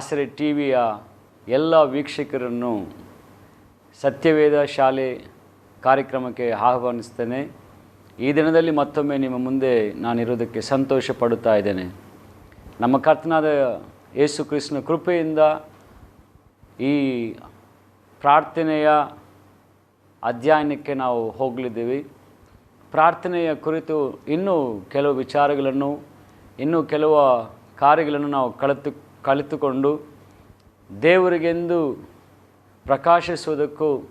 ಆಸರೆ ಟಿ ವಿಯ ಎಲ್ಲ ವೀಕ್ಷಕರನ್ನು ಸತ್ಯವೇದ ಶಾಲೆ ಕಾರ್ಯಕ್ರಮಕ್ಕೆ ಆಹ್ವಾನಿಸ್ತೇನೆ. ಈ ದಿನದಲ್ಲಿ ಮತ್ತೊಮ್ಮೆ ನಿಮ್ಮ ಮುಂದೆ ನಾನಿರೋದಕ್ಕೆ ಸಂತೋಷ ಪಡುತ್ತಾ ಇದ್ದೇನೆ. ನಮ್ಮ ಕರ್ತನಾದ ಯೇಸು ಕ್ರಿಸ್ತನ ಕೃಪೆಯಿಂದ ಈ ಪ್ರಾರ್ಥನೆಯ ಅಧ್ಯಯನಕ್ಕೆ ನಾವು ಹೋಗಲಿದ್ದೀವಿ. ಪ್ರಾರ್ಥನೆಯ ಕುರಿತು ಇನ್ನೂ ಕೆಲವು ವಿಚಾರಗಳನ್ನು, ಇನ್ನೂ ಕೆಲವು ಕಾರ್ಯಗಳನ್ನು ನಾವು ಕಲಿತು ಕಲಿತುಕೊಂಡು ದೇವರಿಗೆಂದು ಪ್ರಕಾಶಿಸುವುದಕ್ಕೂ,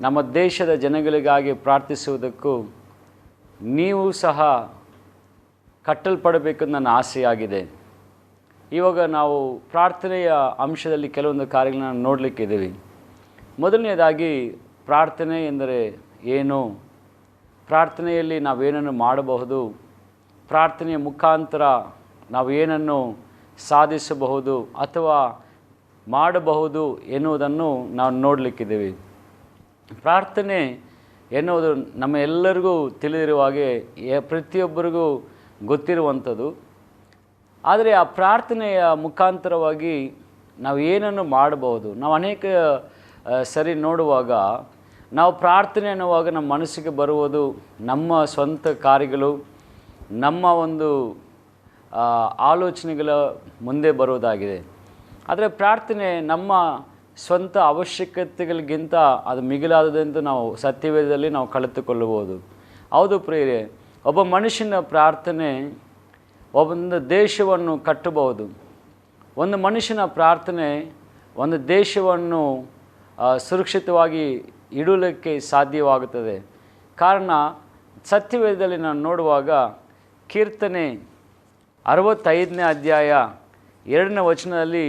ನಮ್ಮ ದೇಶದ ಜನಗಳಿಗಾಗಿ ಪ್ರಾರ್ಥಿಸುವುದಕ್ಕೂ ನೀವು ಸಹ ಕಟ್ಟಲ್ಪಡಬೇಕು ನನ್ನ ಆಸೆಯಾಗಿದೆ. ಇವಾಗ ನಾವು ಪ್ರಾರ್ಥನೆಯ ಅಂಶದಲ್ಲಿ ಕೆಲವೊಂದು ಕಾರ್ಯಗಳನ್ನ ನೋಡಲಿಕ್ಕಿದ್ದೀವಿ. ಮೊದಲನೆಯದಾಗಿ ಪ್ರಾರ್ಥನೆ ಎಂದರೆ ಏನು? ಪ್ರಾರ್ಥನೆಯಲ್ಲಿ ನಾವೇನನ್ನು ಮಾಡಬಹುದು? ಪ್ರಾರ್ಥನೆಯ ಮುಖಾಂತರ ನಾವು ಏನನ್ನು ಸಾಧಿಸಬಹುದು ಅಥವಾ ಮಾಡಬಹುದು ಎನ್ನುವುದನ್ನು ನಾವು ನೋಡಲಿಕ್ಕಿದ್ದೀವಿ. ಪ್ರಾರ್ಥನೆ ಎನ್ನುವುದು ನಮ್ಮ ಎಲ್ಲರಿಗೂ ತಿಳಿದಿರುವ ಹಾಗೆ ಪ್ರತಿಯೊಬ್ಬರಿಗೂ ಗೊತ್ತಿರುವಂಥದ್ದು. ಆದರೆ ಆ ಪ್ರಾರ್ಥನೆಯ ಮುಖಾಂತರವಾಗಿ ನಾವು ಏನನ್ನು ಮಾಡಬಹುದು? ನಾವು ಅನೇಕ ಸರಿ ನೋಡುವಾಗ ನಾವು ಪ್ರಾರ್ಥನೆ ಅನ್ನುವಾಗ ನಮ್ಮ ಮನಸ್ಸಿಗೆ ಬರುವುದು ನಮ್ಮ ಸ್ವಂತ ಕಾರ್ಯಗಳು, ನಮ್ಮ ಒಂದು ಆಲೋಚನೆಗಳ ಮುಂದೆ ಬರುವುದಾಗಿದೆ. ಆದರೆ ಪ್ರಾರ್ಥನೆ ನಮ್ಮ ಸ್ವಂತ ಅವಶ್ಯಕತೆಗಳಿಗಿಂತ ಅದು ಮಿಗಿಲಾದದೆಂದು ನಾವು ಸತ್ಯವೇದದಲ್ಲಿ ನಾವು ಕಳೆದುಕೊಳ್ಳಬಹುದು. ಹೌದು ಪ್ರಿಯರೇ, ಒಬ್ಬ ಮನುಷ್ಯನ ಪ್ರಾರ್ಥನೆ ಒಂದು ದೇಶವನ್ನು ಕಟ್ಟಬಹುದು. ಒಂದು ಮನುಷ್ಯನ ಪ್ರಾರ್ಥನೆ ಒಂದು ದೇಶವನ್ನು ಸುರಕ್ಷಿತವಾಗಿ ಇಡಲಿಕ್ಕೆ ಸಾಧ್ಯವಾಗುತ್ತದೆ. ಕಾರಣ ಸತ್ಯವೇದದಲ್ಲಿ ನಾನು ನೋಡುವಾಗ ಕೀರ್ತನೆ ಅರವತ್ತೈದನೇ ಅಧ್ಯಾಯ ಎರಡನೇ ವಚನದಲ್ಲಿ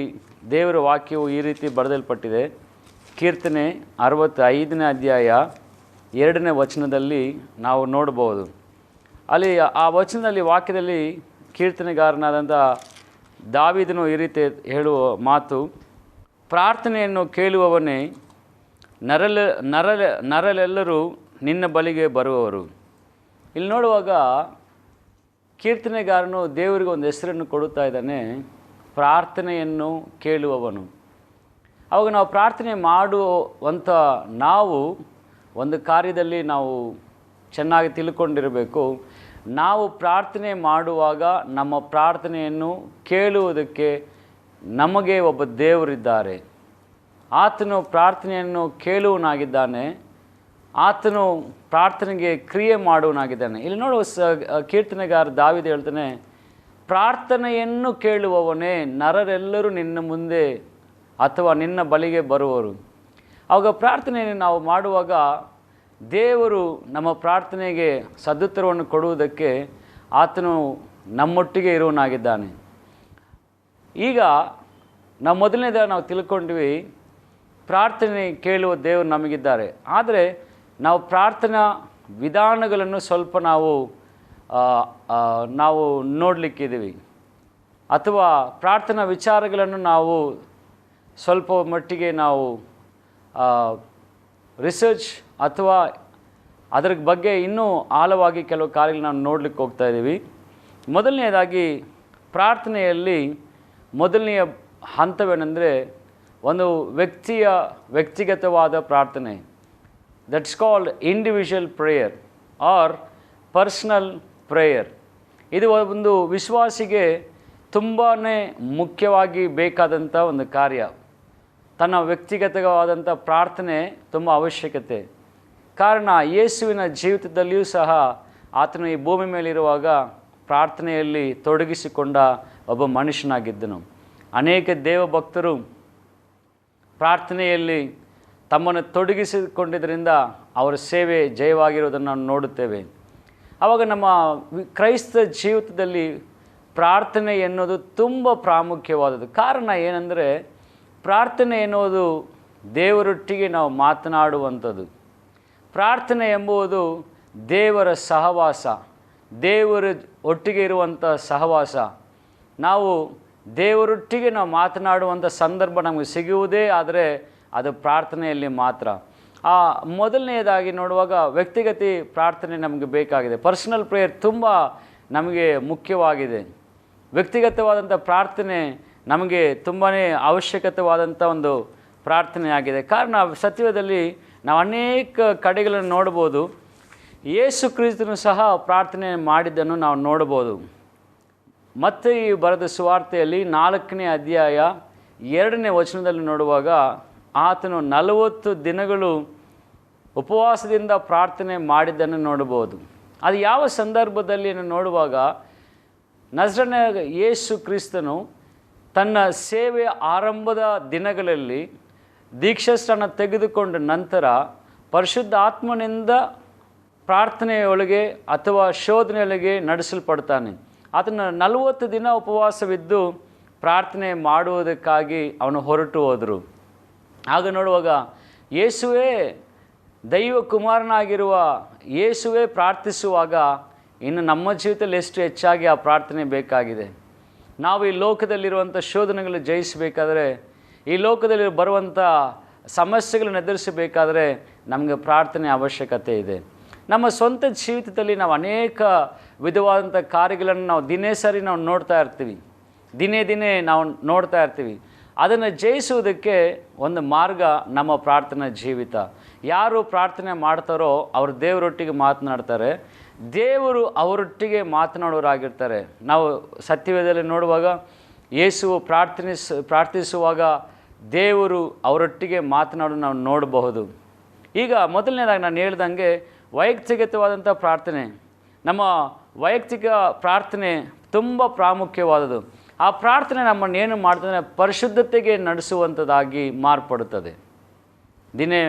ದೇವರ ವಾಕ್ಯವು ಈ ರೀತಿ ಬರೆದಲ್ಪಟ್ಟಿದೆ. ಕೀರ್ತನೆ ಅರವತ್ತೈದನೇ ಅಧ್ಯಾಯ ಎರಡನೇ ವಚನದಲ್ಲಿ ನಾವು ನೋಡಬಹುದು. ಅಲ್ಲಿ ಆ ವಚನದಲ್ಲಿ, ವಾಕ್ಯದಲ್ಲಿ ಕೀರ್ತನೆಗಾರನಾದಂಥ ದಾವಿದನು ಈ ರೀತಿ ಹೇಳುವ ಮಾತು, ಪ್ರಾರ್ಥನೆಯನ್ನು ಕೇಳುವವನೇ, ನರಲ, ನರಲೆ, ನರಲೆಲ್ಲರೂ ನಿನ್ನ ಬಳಿಗೆ ಬರುವವರು ಇಲ್ಲಿ ನೋಡುವಾಗ ಕೀರ್ತನೆಗಾರನು ದೇವರಿಗೆ ಒಂದು ಹೆಸರನ್ನು ಕೊಡುತ್ತಾ ಇದ್ದಾನೆ, ಪ್ರಾರ್ಥನೆಯನ್ನು ಕೇಳುವವನು. ಅವಾಗ ನಾವು ಪ್ರಾರ್ಥನೆ ಮಾಡುವಂಥ ನಾವು ಒಂದು ಕಾರ್ಯದಲ್ಲಿ ನಾವು ಚೆನ್ನಾಗಿ ತಿಳ್ಕೊಂಡಿರಬೇಕು. ನಾವು ಪ್ರಾರ್ಥನೆ ಮಾಡುವಾಗ ನಮ್ಮ ಪ್ರಾರ್ಥನೆಯನ್ನು ಕೇಳುವುದಕ್ಕೆ ನಮಗೆ ಒಬ್ಬ ದೇವರಿದ್ದಾರೆ. ಆತನು ಪ್ರಾರ್ಥನೆಯನ್ನು ಕೇಳುವನಾಗಿದ್ದಾನೆ ಆತನು ಪ್ರಾರ್ಥನೆಗೆ ಕ್ರಿಯೆ ಮಾಡುವನಾಗಿದ್ದಾನೆ ಇಲ್ಲಿ ನೋಡುವ ಸ ಕೀರ್ತನೆಗಾರ ದಾವಿದ ಹೇಳ್ತಾನೆ, ಪ್ರಾರ್ಥನೆಯನ್ನು ಕೇಳುವವನೇ ನರರೆಲ್ಲರೂ ನಿನ್ನ ಮುಂದೆ ಅಥವಾ ನಿನ್ನ ಬಳಿಗೆ ಬರುವರು. ಆವಾಗ ಪ್ರಾರ್ಥನೆಯನ್ನು ನಾವು ಮಾಡುವಾಗ ದೇವರು ನಮ್ಮ ಪ್ರಾರ್ಥನೆಗೆ ಸದುತ್ತರವನ್ನು ಕೊಡುವುದಕ್ಕೆ ಆತನು ನಮ್ಮೊಟ್ಟಿಗೆ ಇರುವನಾಗಿದ್ದಾನೆ ಈಗ ನಾವು ಮೊದಲನೇದ ನಾವು ತಿಳ್ಕೊಂಡ್ವಿ, ಪ್ರಾರ್ಥನೆ ಕೇಳುವ ದೇವರು ನಮಗಿದ್ದಾರೆ. ಆದರೆ ನಾವು ಪ್ರಾರ್ಥನಾ ವಿಧಾನಗಳನ್ನು ಸ್ವಲ್ಪ ನಾವು ನಾವು ನೋಡಲಿಕ್ಕಿದ್ದೀವಿ. ಅಥವಾ ಪ್ರಾರ್ಥನಾ ವಿಚಾರಗಳನ್ನು ನಾವು ಸ್ವಲ್ಪ ಮಟ್ಟಿಗೆ ನಾವು ರಿಸರ್ಚ್ ಅಥವಾ ಅದರ ಬಗ್ಗೆ ಇನ್ನೂ ಆಳವಾಗಿ ಕೆಲವು ಕಾರ್ಯಗಳನ್ನ ನಾವು ನೋಡಲಿಕ್ಕೆ ಹೋಗ್ತಾ ಇದ್ದೀವಿ. ಮೊದಲನೆಯದಾಗಿ ಪ್ರಾರ್ಥನೆಯಲ್ಲಿ ಮೊದಲನೆಯ ಹಂತವೇನೆಂದರೆ ಒಂದು ವ್ಯಕ್ತಿಯ ವ್ಯಕ್ತಿಗತವಾದ ಪ್ರಾರ್ಥನೆ. That's called individual prayer or personal prayer ಇದು ಒಂದು ವಿಶ್ವಾಸಿಗೆ ತುಂಬಾ ಮುಖ್ಯವಾಗಿ ಬೇಕಾದಂಥ ಒಂದು ಕಾರ್ಯ. ತನ್ನ ವ್ಯಕ್ತಿಗತವಾದಂಥ ಪ್ರಾರ್ಥನೆ ತುಂಬ ಅವಶ್ಯಕತೆ. ಕಾರಣ ಯೇಸುವಿನ ಜೀವಿತದಲ್ಲಿಯೂ ಸಹ ಆತನು ಈ ಭೂಮಿ ಮೇಲಿರುವಾಗ ಪ್ರಾರ್ಥನೆಯಲ್ಲಿ ತೊಡಗಿಸಿಕೊಂಡ ಒಬ್ಬ ಮನುಷ್ಯನಾಗಿದ್ದನು. ಅನೇಕ ದೇವಭಕ್ತರು ಪ್ರಾರ್ಥನೆಯಲ್ಲಿ ತಮ್ಮನ್ನು ತೊಡಗಿಸಿಕೊಂಡಿದ್ದರಿಂದ ಅವರ ಸೇವೆ ಜಯವಾಗಿರುವುದನ್ನು ನಾವು ನೋಡುತ್ತೇವೆ. ಆವಾಗ ನಮ್ಮ ಕ್ರೈಸ್ತ ಜೀವಿತದಲ್ಲಿ ಪ್ರಾರ್ಥನೆ ಎನ್ನುವುದು ತುಂಬ ಪ್ರಾಮುಖ್ಯವಾದದ್ದು. ಕಾರಣ ಏನಂದರೆ, ಪ್ರಾರ್ಥನೆ ಎನ್ನುವುದು ದೇವರೊಟ್ಟಿಗೆ ನಾವು ಮಾತನಾಡುವಂಥದ್ದು. ಪ್ರಾರ್ಥನೆ ಎಂಬುದು ದೇವರ ಸಹವಾಸ, ದೇವರ ಒಟ್ಟಿಗೆ ಇರುವಂಥ ಸಹವಾಸ. ನಾವು ದೇವರೊಟ್ಟಿಗೆ ನಾವು ಮಾತನಾಡುವಂಥ ಸಂದರ್ಭ ನಮಗೆ ಸಿಗುವುದೇ ಆದರೆ ಅದು ಪ್ರಾರ್ಥನೆಯಲ್ಲಿ ಮಾತ್ರ. ಆ ಮೊದಲನೆಯದಾಗಿ ನೋಡುವಾಗ ವ್ಯಕ್ತಿಗತಿ ಪ್ರಾರ್ಥನೆ ನಮಗೆ ಬೇಕಾಗಿದೆ. ಪರ್ಸನಲ್ ಪ್ರೇಯರ್ ತುಂಬ ನಮಗೆ ಮುಖ್ಯವಾಗಿದೆ. ವ್ಯಕ್ತಿಗತವಾದಂಥ ಪ್ರಾರ್ಥನೆ ನಮಗೆ ತುಂಬಾ ಅವಶ್ಯಕತೆವಾದಂಥ ಒಂದು ಪ್ರಾರ್ಥನೆಯಾಗಿದೆ. ಕಾರಣ ಸತ್ಯದಲ್ಲಿ ನಾವು ಅನೇಕ ಕಡೆಗಳನ್ನು ನೋಡ್ಬೋದು. ಯೇಸು ಕ್ರಿಸ್ತನು ಸಹ ಪ್ರಾರ್ಥನೆ ಮಾಡಿದ್ದನ್ನು ನಾವು ನೋಡ್ಬೋದು. ಮತ್ತೆ ಈ ಬರೆದ ಸುವಾರ್ತೆಯಲ್ಲಿ ನಾಲ್ಕನೇ ಅಧ್ಯಾಯ ಎರಡನೇ ವಚನದಲ್ಲಿ ನೋಡುವಾಗ ಆತನು ನಲವತ್ತು ದಿನಗಳು ಉಪವಾಸದಿಂದ ಪ್ರಾರ್ಥನೆ ಮಾಡಿದ್ದನ್ನು ನೋಡಬಹುದು. ಅದು ಯಾವ ಸಂದರ್ಭದಲ್ಲಿ ನೋಡುವಾಗ ನಜರನ ಯೇಸು ಕ್ರಿಸ್ತನು ತನ್ನ ಸೇವೆಯ ಆರಂಭದ ದಿನಗಳಲ್ಲಿ ದೀಕ್ಷಾಸ್ಥಾನ ತೆಗೆದುಕೊಂಡ ನಂತರ ಪರಿಶುದ್ಧ ಆತ್ಮನಿಂದ ಪ್ರಾರ್ಥನೆಯೊಳಗೆ ಅಥವಾ ಶೋಧನೆಯೊಳಗೆ ನಡೆಸಲ್ಪಡ್ತಾನೆ. ಆತನ ನಲವತ್ತು ದಿನ ಉಪವಾಸವಿದ್ದು ಪ್ರಾರ್ಥನೆ ಮಾಡುವುದಕ್ಕಾಗಿ ಅವನು ಹೊರಟು ಹೋದರು. ಆಗ ನೋಡುವಾಗ ಯೇಸುವೇ ದೈವ ಕುಮಾರನಾಗಿರುವ ಯೇಸುವೇ ಪ್ರಾರ್ಥಿಸುವಾಗ ಇನ್ನು ನಮ್ಮ ಜೀವಿತದಲ್ಲಿ ಎಷ್ಟು ಹೆಚ್ಚಾಗಿ ಆ ಪ್ರಾರ್ಥನೆ ಬೇಕಾಗಿದೆ? ನಾವು ಈ ಲೋಕದಲ್ಲಿರುವಂಥ ಶೋಧನೆಗಳು ಜಯಿಸಬೇಕಾದರೆ, ಈ ಲೋಕದಲ್ಲಿ ಬರುವಂಥ ಸಮಸ್ಯೆಗಳನ್ನು ಎದುರಿಸಬೇಕಾದರೆ ನಮಗೆ ಪ್ರಾರ್ಥನೆ ಅವಶ್ಯಕತೆ ಇದೆ. ನಮ್ಮ ಸ್ವಂತ ಜೀವಿತದಲ್ಲಿ ನಾವು ಅನೇಕ ವಿಧವಾದಂಥ ಕಾರ್ಯಗಳನ್ನು ನಾವು ದಿನೇ ಸರಿ ನಾವು ನೋಡ್ತಾ ಇರ್ತೀವಿ. ದಿನೇ ದಿನೇ ನಾವು ನೋಡ್ತಾ ಇರ್ತೀವಿ. ಅದನ್ನು ಜಯಿಸುವುದಕ್ಕೆ ಒಂದು ಮಾರ್ಗ ನಮ್ಮ ಪ್ರಾರ್ಥನಾ ಜೀವಿತ. ಯಾರು ಪ್ರಾರ್ಥನೆ ಮಾಡ್ತಾರೋ ಅವರು ದೇವರೊಟ್ಟಿಗೆ ಮಾತನಾಡ್ತಾರೆ. ದೇವರು ಅವರೊಟ್ಟಿಗೆ ಮಾತನಾಡೋರಾಗಿರ್ತಾರೆ. ನಾವು ಸತ್ಯವೇದದಲ್ಲಿ ನೋಡುವಾಗ ಯೇಸುವು ಪ್ರಾರ್ಥನಿಸ್, ಪ್ರಾರ್ಥಿಸುವಾಗ ದೇವರು ಅವರೊಟ್ಟಿಗೆ ಮಾತನಾಡೋ ನಾವು ನೋಡಬಹುದು. ಈಗ ಮೊದಲನೇದಾಗಿ ನಾನು ಹೇಳ್ದಂಗೆ ವೈಯಕ್ತಿಕವಾದಂಥ ಪ್ರಾರ್ಥನೆ. ನಮ್ಮ ವೈಯಕ್ತಿಕ ಪ್ರಾರ್ಥನೆ ತುಂಬ ಪ್ರಾಮುಖ್ಯವಾದದ್ದು. ಆ ಪ್ರಾರ್ಥನೆ ನಮ್ಮನ್ನು ಏನು ಮಾಡ್ತದೆ ಪರಿಶುದ್ಧತೆಗೆ ನಡೆಸುವಂಥದ್ದಾಗಿ ಮಾರ್ಪಡುತ್ತದೆ. ದಿನೇ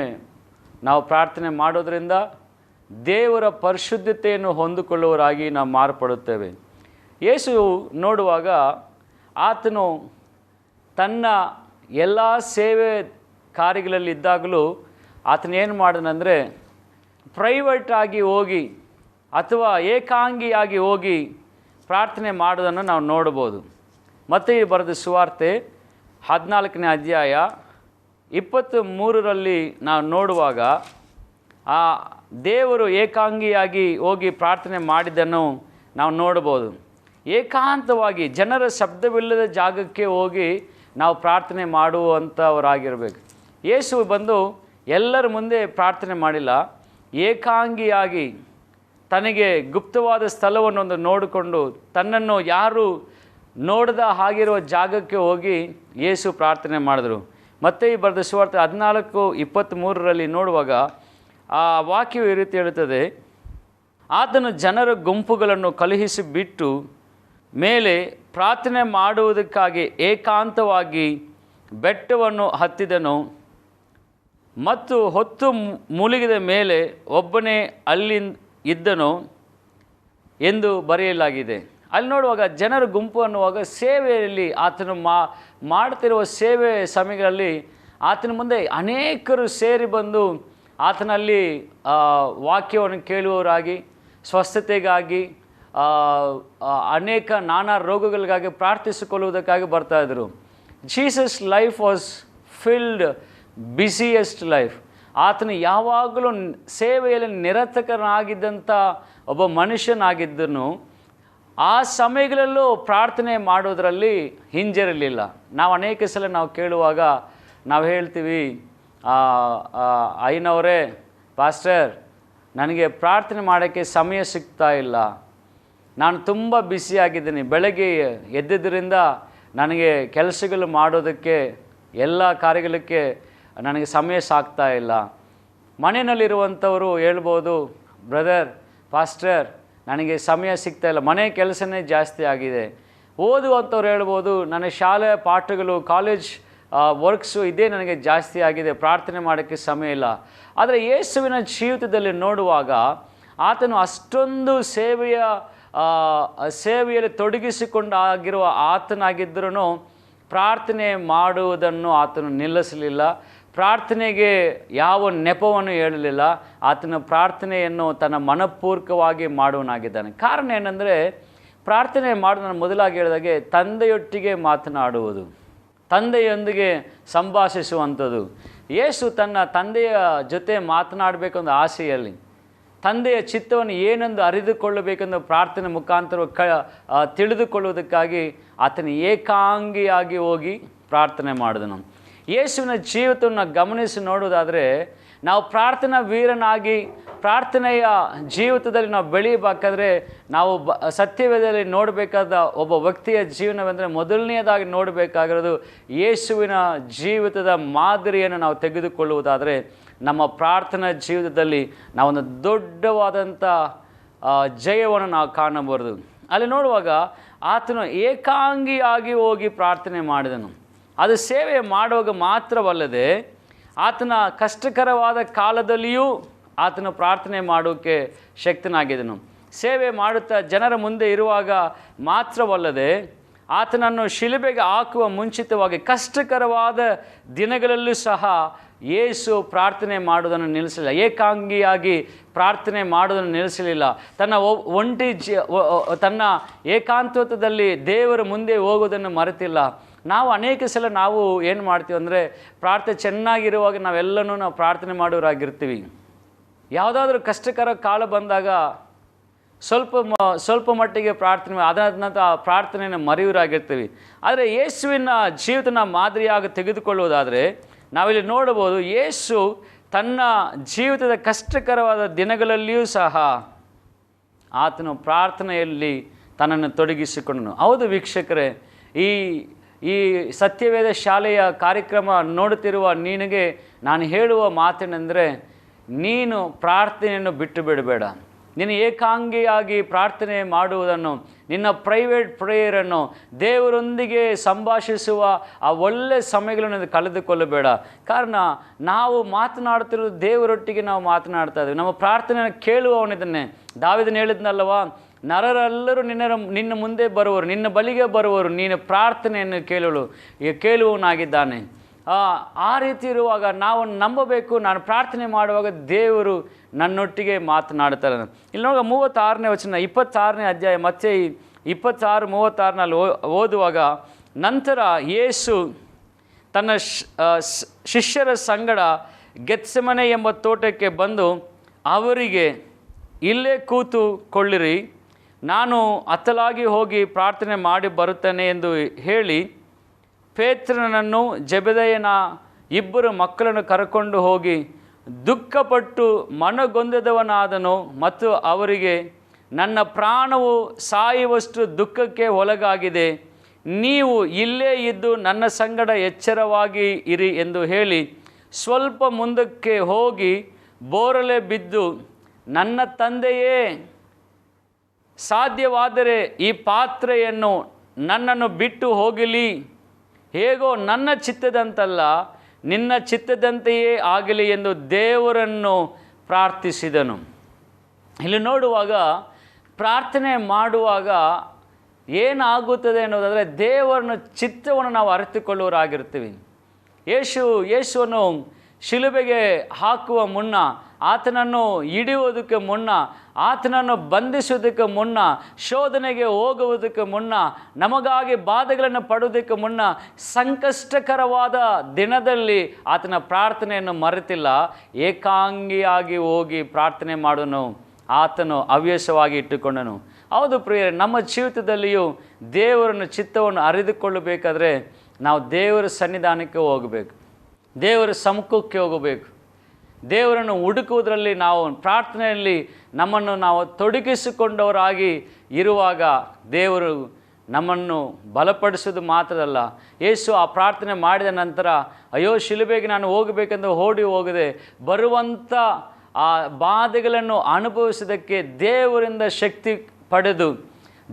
ನಾವು ಪ್ರಾರ್ಥನೆ ಮಾಡೋದರಿಂದ ದೇವರ ಪರಿಶುದ್ಧತೆಯನ್ನು ಹೊಂದಿಕೊಳ್ಳುವರಾಗಿ ನಾವು ಮಾರ್ಪಡುತ್ತೇವೆ. ಯೇಸು ನೋಡುವಾಗ ಆತನು ತನ್ನ ಎಲ್ಲ ಸೇವೆ ಕಾರ್ಯಗಳಲ್ಲಿದ್ದಾಗಲೂ ಆತನೇನು ಮಾಡಿದನಂದರೆ ಪ್ರೈವೇಟ್ ಆಗಿ ಹೋಗಿ ಅಥವಾ ಏಕಾಂಗಿಯಾಗಿ ಹೋಗಿ ಪ್ರಾರ್ಥನೆ ಮಾಡೋದನ್ನು ನಾವು ನೋಡ್ಬೋದು ಮತ್ತೆ ಈ ಬರೆದ ಸುವಾರ್ತೆ ಹದಿನಾಲ್ಕನೇ ಅಧ್ಯಾಯ ಇಪ್ಪತ್ತು ಮೂರರಲ್ಲಿ ನಾವು ನೋಡುವಾಗ, ಆ ದೇವರು ಏಕಾಂಗಿಯಾಗಿ ಹೋಗಿ ಪ್ರಾರ್ಥನೆ ಮಾಡಿದ್ದನ್ನು ನಾವು ನೋಡ್ಬೋದು ಏಕಾಂತವಾಗಿ ಜನರ ಶಬ್ದವಿಲ್ಲದ ಜಾಗಕ್ಕೆ ಹೋಗಿ ನಾವು ಪ್ರಾರ್ಥನೆ ಮಾಡುವಂಥವರಾಗಿರಬೇಕು. ಯೇಸು ಬಂದು ಎಲ್ಲರ ಮುಂದೆ ಪ್ರಾರ್ಥನೆ ಮಾಡಿಲ್ಲ. ಏಕಾಂಗಿಯಾಗಿ ತನಗೆ ಗುಪ್ತವಾದ ಸ್ಥಳವನ್ನೊಂದು ನೋಡಿಕೊಂಡು ತನ್ನನ್ನು ಯಾರು ನೋಡದ ಹಾಗಿರುವ ಜಾಗಕ್ಕೆ ಹೋಗಿ ಯೇಸು ಪ್ರಾರ್ಥನೆ ಮಾಡಿದರು. ಮತ್ತೆ ಈ ಬರೆದ ಸುವಾರ್ತೆ ಹದಿನಾಲ್ಕು ಇಪ್ಪತ್ತ್ಮೂರರಲ್ಲಿ ನೋಡುವಾಗ ಆ ವಾಕ್ಯವು ಈ ರೀತಿ ಹೇಳುತ್ತದೆ. ಆತನು ಜನರ ಗುಂಪುಗಳನ್ನು ಕಳುಹಿಸಿ ಬಿಟ್ಟು ಮೇಲೆ ಪ್ರಾರ್ಥನೆ ಮಾಡುವುದಕ್ಕಾಗಿ ಏಕಾಂತವಾಗಿ ಬೆಟ್ಟವನ್ನು ಹತ್ತಿದನು. ಮತ್ತು ಹೊತ್ತು ಮುಳುಗಿದ ಮೇಲೆ ಒಬ್ಬನೇ ಅಲ್ಲಿ ಇದ್ದನು ಎಂದು ಬರೆಯಲಾಗಿದೆ. ಅಲ್ಲಿ ನೋಡುವಾಗ ಜನರ ಗುಂಪು ಅನ್ನುವಾಗ ಸೇವೆಯಲ್ಲಿ ಆತನು ಮಾ, ಮಾಡ್ತಿರುವ ಸೇವೆ ಸಮಯಗಳಲ್ಲಿ ಆತನ ಮುಂದೆ ಅನೇಕರು ಸೇರಿ ಬಂದು ಆತನಲ್ಲಿ ವಾಕ್ಯವನ್ನು ಕೇಳುವವರಾಗಿ, ಸ್ವಸ್ಥತೆಗಾಗಿ ಅನೇಕ ನಾನಾ ರೋಗಗಳಿಗಾಗಿ ಪ್ರಾರ್ಥಿಸಿಕೊಳ್ಳುವುದಕ್ಕಾಗಿ ಬರ್ತಾಯಿದ್ರು Jesus life was filled busiest life. ಆತನು ಯಾವಾಗಲೂ ಸೇವೆಯಲ್ಲಿ ನಿರತಕನಾಗಿದ್ದಂಥ ಒಬ್ಬ ಮನುಷ್ಯನಾಗಿದ್ದನು. ಆ ಸಮಯಗಳಲ್ಲೂ ಪ್ರಾರ್ಥನೆ ಮಾಡೋದರಲ್ಲಿ ಹಿಂಜರಿಲಿಲ್ಲ. ನಾವು ಅನೇಕ ಸಲ ನಾವು ಕೇಳುವಾಗ ನಾವು ಹೇಳ್ತೀವಿ ಐನವರೇ ಪಾಸ್ಟರ್, ನನಗೆ ಪ್ರಾರ್ಥನೆ ಮಾಡೋಕ್ಕೆ ಸಮಯ ಸಿಗ್ತಾ ಇಲ್ಲ. ನಾನು ತುಂಬ ಬಿಸಿಯಾಗಿದ್ದೀನಿ ಬೆಳಗ್ಗೆ ಎದ್ದಿದ್ದರಿಂದ ನನಗೆ ಕೆಲಸಗಳು ಮಾಡೋದಕ್ಕೆ, ಎಲ್ಲ ಕಾರ್ಯಗಳಕ್ಕೆ ನನಗೆ ಸಮಯ ಸಾಕ್ತಾ ಇಲ್ಲ. ಮನೆಯಲ್ಲಿರುವಂಥವರು ಹೇಳ್ಬೋದು, ಬ್ರದರ್, ಪಾಸ್ಟರ್ ನನಗೆ ಸಮಯ ಸಿಗ್ತಾ ಇಲ್ಲ, ಮನೆ ಕೆಲಸನೇ ಜಾಸ್ತಿ ಆಗಿದೆ. ಓದುವಂಥವ್ರು ಹೇಳ್ಬೋದು, ನನ್ನ ಶಾಲೆ ಪಾಠಗಳು, ಕಾಲೇಜ್ ವರ್ಕ್ಸು ಇದೇ ನನಗೆ ಜಾಸ್ತಿ ಆಗಿದೆ, ಪ್ರಾರ್ಥನೆ ಮಾಡೋಕ್ಕೆ ಸಮಯ ಇಲ್ಲ. ಆದರೆ ಯೇಸುವಿನ ಜೀವಿತದಲ್ಲಿ ನೋಡುವಾಗ ಆತನು ಅಷ್ಟೊಂದು ಸೇವೆಯ ಸೇವೆಯಲ್ಲಿ ತೊಡಗಿಸಿಕೊಂಡಾಗಿರುವ ಆತನಾಗಿದ್ದರೂ ಪ್ರಾರ್ಥನೆ ಮಾಡುವುದನ್ನು ಆತನು ನಿಲ್ಲಿಸಲಿಲ್ಲ. ಪ್ರಾರ್ಥನೆಗೆ ಯಾವ ನೆಪವನ್ನು ಹೇಳಲಿಲ್ಲ, ಆತನ ಪ್ರಾರ್ಥನೆಯನ್ನು ತನ್ನ ಮನಪೂರ್ವಕವಾಗಿ ಮಾಡುವನಾಗಿದ್ದಾನೆ. ಕಾರಣ ಏನಂದರೆ, ಪ್ರಾರ್ಥನೆ ಮಾಡೋದು ನಾನು ಮೊದಲಾಗಿ ಹೇಳಿದಾಗೆ ತಂದೆಯೊಟ್ಟಿಗೆ ಮಾತನಾಡುವುದು, ತಂದೆಯೊಂದಿಗೆ ಸಂಭಾಷಿಸುವಂಥದ್ದು. ಯೇಸು ತನ್ನ ತಂದೆಯ ಜೊತೆ ಮಾತನಾಡಬೇಕೆಂದು ಆಸೆಯಲ್ಲಿ, ತಂದೆಯ ಚಿತ್ತವನ್ನು ಏನೆಂದು ಅರಿದುಕೊಳ್ಳಬೇಕೆಂದು ಪ್ರಾರ್ಥನೆ ಮುಖಾಂತರ ಕ ತಿಳಿದುಕೊಳ್ಳುವುದಕ್ಕಾಗಿ ಆತನ ಏಕಾಂಗಿಯಾಗಿ ಹೋಗಿ ಪ್ರಾರ್ಥನೆ ಮಾಡಿದನು. ಯೇಸುವಿನ ಜೀವಿತವನ್ನು ಗಮನಿಸಿ ನೋಡುವುದಾದರೆ, ನಾವು ಪ್ರಾರ್ಥನಾ ವೀರನಾಗಿ, ಪ್ರಾರ್ಥನೆಯ ಜೀವಿತದಲ್ಲಿ ನಾವು ಬೆಳೆಯಬೇಕಾದ್ರೆ, ನಾವು ಬ, ಸತ್ಯವೇದದಲ್ಲಿ ನೋಡಬೇಕಾದ ಒಬ್ಬ ವ್ಯಕ್ತಿಯ ಜೀವನವೆಂದರೆ ಮೊದಲನೆಯದಾಗಿ ನೋಡಬೇಕಾಗಿರೋದು ಯೇಸುವಿನ ಜೀವಿತದ ಮಾದರಿಯನ್ನು ನಾವು ತೆಗೆದುಕೊಳ್ಳುವುದಾದರೆ, ನಮ್ಮ ಪ್ರಾರ್ಥನಾ ಜೀವಿತದಲ್ಲಿ ನಾವೊಂದು ದೊಡ್ಡವಾದಂಥ ಜಯವನ್ನು ನಾವು ಕಾಣಬಾರದು ಅಲ್ಲಿ ನೋಡುವಾಗ ಆತನು ಏಕಾಂಗಿಯಾಗಿ ಹೋಗಿ ಪ್ರಾರ್ಥನೆ ಮಾಡಿದನು. ಅದು ಸೇವೆ ಮಾಡುವಾಗ ಮಾತ್ರವಲ್ಲದೆ ಆತನ ಕಷ್ಟಕರವಾದ ಕಾಲದಲ್ಲಿಯೂ ಆತನು ಪ್ರಾರ್ಥನೆ ಮಾಡೋಕ್ಕೆ ಶಕ್ತನಾಗಿದ್ದನು ಸೇವೆ ಮಾಡುತ್ತಾ ಜನರ ಮುಂದೆ ಇರುವಾಗ ಮಾತ್ರವಲ್ಲದೆ ಆತನನ್ನು ಶಿಲುಬೆಗೆ ಹಾಕುವ ಮುಂಚಿತವಾಗಿ ಕಷ್ಟಕರವಾದ ದಿನಗಳಲ್ಲೂ ಸಹ ಯೇಸು ಪ್ರಾರ್ಥನೆ ಮಾಡುವುದನ್ನು ನಿಲ್ಲಿಸಲಿಲ್ಲ. ಏಕಾಂಗಿಯಾಗಿ ಪ್ರಾರ್ಥನೆ ಮಾಡುವುದನ್ನು ನಿಲ್ಲಿಸಲಿಲ್ಲ. ತನ್ನ ಒಂಟಿ ಜಿ ತನ್ನ ಏಕಾಂತತ್ವದಲ್ಲಿ ದೇವರ ಮುಂದೆ ಹೋಗುವುದನ್ನು ಮರೆತಿಲ್ಲ. ನಾವು ಅನೇಕ ಸಲ ನಾವು ಏನು ಮಾಡ್ತೀವಿ ಅಂದರೆ ಪ್ರಾರ್ಥನೆ ಚೆನ್ನಾಗಿರುವಾಗ ನಾವೆಲ್ಲನೂ ನಾವು ಪ್ರಾರ್ಥನೆ ಮಾಡೋರಾಗಿರ್ತೀವಿ ಯಾವುದಾದ್ರೂ ಕಷ್ಟಕರ ಕಾಲ ಬಂದಾಗ ಸ್ವಲ್ಪ ಮ, ಸ್ವಲ್ಪ ಮಟ್ಟಿಗೆ ಪ್ರಾರ್ಥನೆ ಅದಾದ ನಂತರ ಆ ಪ್ರಾರ್ಥನೆಯನ್ನು ಮರೆಯುವರಾಗಿರ್ತೀವಿ ಆದರೆ ಯೇಸುವಿನ ಜೀವಿತನ ಮಾದರಿಯಾಗಿ ತೆಗೆದುಕೊಳ್ಳುವುದಾದರೆ ನಾವಿಲ್ಲಿ ನೋಡಬಹುದು ಯೇಸು ತನ್ನ ಜೀವಿತದ ಕಷ್ಟಕರವಾದ ದಿನಗಳಲ್ಲಿಯೂ ಸಹ ಆತನು ಪ್ರಾರ್ಥನೆಯಲ್ಲಿ ತನ್ನನ್ನು ತೊಡಗಿಸಿಕೊಂಡನು. ಹೌದು ವೀಕ್ಷಕರೇ, ಈ ಈ ಸತ್ಯವೇದ ಶಾಲೆಯ ಕಾರ್ಯಕ್ರಮ ನೋಡುತ್ತಿರುವ ನಿನಗೆ ನಾನು ಹೇಳುವ ಮಾತೇನೆಂದರೆ, ನೀನು ಪ್ರಾರ್ಥನೆಯನ್ನು ಬಿಟ್ಟು ಬಿಡಬೇಡ. ನೀನು ಏಕಾಂಗಿಯಾಗಿ ಪ್ರಾರ್ಥನೆ ಮಾಡುವುದನ್ನು, ನಿನ್ನ ಪ್ರೈವೇಟ್ ಪ್ರೇಯರನ್ನು ದೇವರೊಂದಿಗೆ ಸಂಭಾಷಿಸುವ ಆ ಒಳ್ಳೆ ಸಮಯಗಳನ್ನು ಕಳೆದುಕೊಳ್ಳಬೇಡ. ಕಾರಣ, ನಾವು ಮಾತನಾಡ್ತಿರೋದು ದೇವರೊಟ್ಟಿಗೆ ನಾವು ಮಾತನಾಡ್ತಾ ಇದ್ದೀವಿ. ನಮ್ಮ ಪ್ರಾರ್ಥನೆಯನ್ನು ಕೇಳುವವನಿದ್ದಾನೆ. ದಾವಿದನ್ನು ಹೇಳಿದ್ನಲ್ಲವಾ ನರರೆಲ್ಲರೂ ನಿನ್ನ ನಿನ್ನ ಮುಂದೆ ಬರುವರು ನಿನ್ನ ಬಳಿಗೆ ಬರುವರು ನೀನು ಪ್ರಾರ್ಥನೆಯನ್ನು ಕೇಳಲು ಕೇಳುವವನಾಗಿದ್ದಾನೆ. ಆ, ರೀತಿ ಇರುವಾಗ ನಾವು ನಂಬಬೇಕು ನಾನು ಪ್ರಾರ್ಥನೆ ಮಾಡುವಾಗ ದೇವರು ನನ್ನೊಟ್ಟಿಗೆ ಮಾತನಾಡ್ತಾರೆ ಇಲ್ಲಿ ನೋಡುವ ಮೂವತ್ತಾರನೇ ವಚನ ಇಪ್ಪತ್ತಾರನೇ ಅಧ್ಯಾಯ ಮತ್ತೆ ಇಪ್ಪತ್ತಾರು ಮೂವತ್ತಾರನಲ್ಲಿ ಓದುವಾಗ ನಂತರ ಯೇಸು ತನ್ನ ಶಿಷ್ಯರ ಸಂಗಡ ಗೆತ್ಸೆಮನೆ ಎಂಬ ತೋಟಕ್ಕೆ ಬಂದು ಅವರಿಗೆ ಇಲ್ಲೇ ಕೂತು ಕೊಳ್ಳಿರಿ ನಾನು ಅತ್ತಲಾಗಿ ಹೋಗಿ ಪ್ರಾರ್ಥನೆ ಮಾಡಿ ಬರುತ್ತೇನೆ ಎಂದು ಹೇಳಿ ಪೇತ್ರನನ್ನು ಜಬೆದಯನ ಇಬ್ಬರು ಮಕ್ಕಳನ್ನು ಕರ್ಕೊಂಡು ಹೋಗಿ ದುಃಖಪಟ್ಟು ಮನಗೊಂದದವನಾದನು ಮತ್ತು ಅವರಿಗೆ, ನನ್ನ ಪ್ರಾಣವು ಸಾಯುವಷ್ಟು ದುಃಖಕ್ಕೆ ಒಳಗಾಗಿದೆ, ನೀವು ಇಲ್ಲೇ ಇದ್ದು ನನ್ನ ಸಂಗಡ ಎಚ್ಚರವಾಗಿ ಇರಿ ಎಂದು ಹೇಳಿ ಸ್ವಲ್ಪ ಮುಂದಕ್ಕೆ ಹೋಗಿ ಬೋರಲೆ ಬಿದ್ದು, ನನ್ನ ತಂದೆಯೇ ಸಾಧ್ಯವಾದರೆ ಈ ಪಾತ್ರೆಯನ್ನು ನನ್ನನ್ನು ಬಿಟ್ಟು ಹೋಗಲಿ. ಹೇಗೋ ನನ್ನ ಚಿತ್ತದಂತಲ್ಲ, ನಿನ್ನ ಚಿತ್ತದಂತೆಯೇ ಆಗಲಿ ಎಂದು ದೇವರನ್ನು ಪ್ರಾರ್ಥಿಸಿದನು. ಇಲ್ಲಿ ನೋಡುವಾಗ ಪ್ರಾರ್ಥನೆ ಮಾಡುವಾಗ ಏನಾಗುತ್ತದೆ ಅನ್ನೋದಾದರೆ ದೇವರನ್ನ ಚಿತ್ತವನ್ನು ನಾವು ಅರಿತುಕೊಳ್ಳುವರಾಗಿರ್ತೀವಿ ಯೇಸು, ಯೇಸುವನ್ನು ಶಿಲುಬೆಗೆ ಹಾಕುವ ಮುನ್ನ ಆತನನ್ನು ಹಿಡಿಯುವುದಕ್ಕೆ ಮುನ್ನ, ಆತನನ್ನು ಬಂಧಿಸುವುದಕ್ಕೆ ಮುನ್ನ, ಶೋಧನೆಗೆ ಹೋಗುವುದಕ್ಕೆ ಮುನ್ನ, ನಮಗಾಗಿ ಬಾಧೆಗಳನ್ನು ಪಡುವುದಕ್ಕೆ ಮುನ್ನ, ಸಂಕಷ್ಟಕರವಾದ ದಿನದಲ್ಲಿ ಆತನ ಪ್ರಾರ್ಥನೆಯನ್ನು ಮರೆತಿಲ್ಲ. ಏಕಾಂಗಿಯಾಗಿ ಹೋಗಿ ಪ್ರಾರ್ಥನೆ ಮಾಡೋನು. ಆತನು ಹವ್ಯಾಸವಾಗಿ ಇಟ್ಟುಕೊಂಡನು. ಹೌದು ಪ್ರಿಯರೇ, ನಮ್ಮ ಜೀವಿತದಲ್ಲಿಯೂ ದೇವರನ್ನು ಚಿತ್ತವನ್ನು ಅರಿದುಕೊಳ್ಳಬೇಕಾದ್ರೆ ನಾವು ದೇವರ ಸನ್ನಿಧಾನಕ್ಕೆ ಹೋಗಬೇಕು. ದೇವರ ಸಮ್ಮುಖಕ್ಕೆ ಹೋಗಬೇಕು. ದೇವರನ್ನು ಹುಡುಕುವುದರಲ್ಲಿ ನಾವು ಪ್ರಾರ್ಥನೆಯಲ್ಲಿ ನಮ್ಮನ್ನು ನಾವು ತೊಡಗಿಸಿಕೊಂಡವರಾಗಿ ಇರುವಾಗ ದೇವರು ನಮ್ಮನ್ನು ಬಲಪಡಿಸೋದು ಮಾತ್ರದಲ್ಲ. ಯೇಸು ಆ ಪ್ರಾರ್ಥನೆ ಮಾಡಿದ ನಂತರ, ಅಯ್ಯೋ, ಶಿಲುಬೆಗೆ ನಾನು ಹೋಗಬೇಕೆಂದು ಓಡಿ ಹೋಗದೆ ಬರುವಂಥ ಆ ಬಾಧೆಗಳನ್ನು ಅನುಭವಿಸೋದಕ್ಕೆ ದೇವರಿಂದ ಶಕ್ತಿ ಪಡೆದು,